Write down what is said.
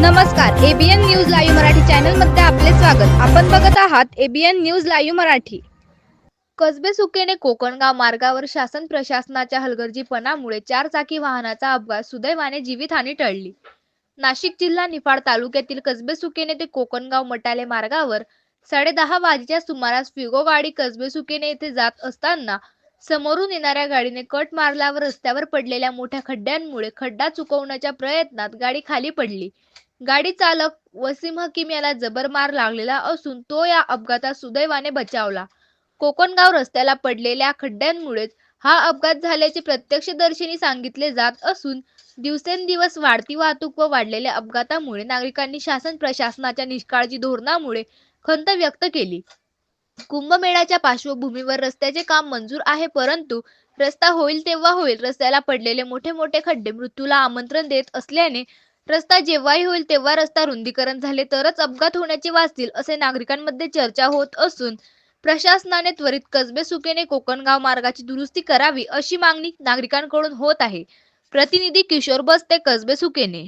नमस्कार ABN news live Marathi चॅनलमध्ये आपले स्वागत. आपण बघत आहात ABN news live Marathi. Kasbe Sukene Kokangaon मार्गावर शासन प्रशासनाच्या हलगर्जीपणामुळे चार चाकी वाहनाचा अपघात सुदैवाने जीवितहानी टळली. नाशिक जिल्हा निफाड तालुक्यातील कसबे सुकेने ते कोकणगाव मटाले मार्गावर साडेदहा वाजेच्या सुमारास फिगो गाडी कसबे सुकेने येथे जात असताना समोरून येणाऱ्या गाडीने कट मारल्यावर रस्त्यावर पडलेल्या मोठ्या खड्ड्यांमुळे खड्डा चुकवण्याच्या प्रयत्नात गाडी खाली पडली. गाडी चालक वसीम हकीम याला जबर मार लागलेला असून तो या अपघातात सुदैवाने बचावला. कोकणगाव रस्त्याला पडलेल्या खड्ड्यांमुळेच हा अपघात झाल्याचे प्रत्यक्षदर्शींनी सांगितले जात असून दिवसेंदिवस वाढती वाहतूक व वाढलेल्या अपघातामुळे नागरिकांनी शासन प्रशासनाच्या निष्काळजी धोरणामुळे खंत व्यक्त केली. कुंभमेळ्याच्या पार्श्वभूमीवर रस्त्याचे काम मंजूर आहे परंतु रस्ता होईल तेव्हा होईल. रस्त्याला पडलेले मोठे मोठे खड्डे मृत्यूला आमंत्रण देत असल्याने रस्ता जेव्हाही होईल तेव्हा रस्ता रुंदीकरण झाले तरच अपघात होण्याचे वाचतील असे नागरिकांमध्ये चर्चा होत असून प्रशासनाने त्वरित कसबे सुकेने कोकणगाव मार्गाची दुरुस्ती करावी अशी मागणी नागरिकांकडून होत आहे. प्रतिनिधी किशोर बसते कसबे सुकेने.